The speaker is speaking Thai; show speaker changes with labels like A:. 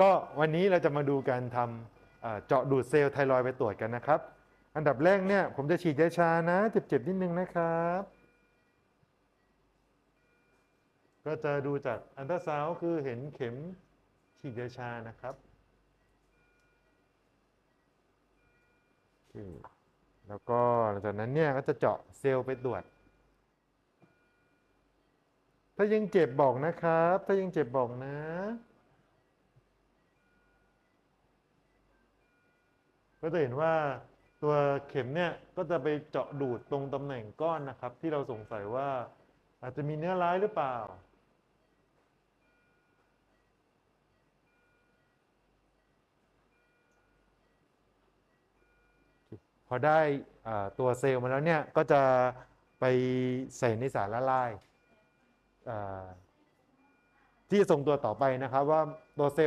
A: ก็วันนี้เราจะมาดูการทำเจาะดูดเซลล์ไทรอยด์ไปตรวจกันนะครับ อันดับแรกเนี่ยผมจะฉีดยาชานะเจ็บๆนิดนึงนะครับ ก็จะดูจากอันตราซาวคือเห็นเข็มฉีดยาชานะครับแล้วก็หลังจากนั้นเนี่ยก็จะเจาะเซลล์ไปตรวจ ถ้ายังเจ็บบอกนะครับ ถ้ายังเจ็บบอกนะ ก็จะเห็นว่าตัวเข็มเนี่ยก็จะไปเจาะดูดตรงตำแหน่งก้อนนะครับ ที่เราสงสัยว่าอาจจะมีเนื้อร้ายหรือเปล่า พอได้ตัวเซลล์มาแล้วเนี่ยก็จะไปใส่ในสารละลายที่ส่งตัวต่อไปนะครับว่าตัวเซลล์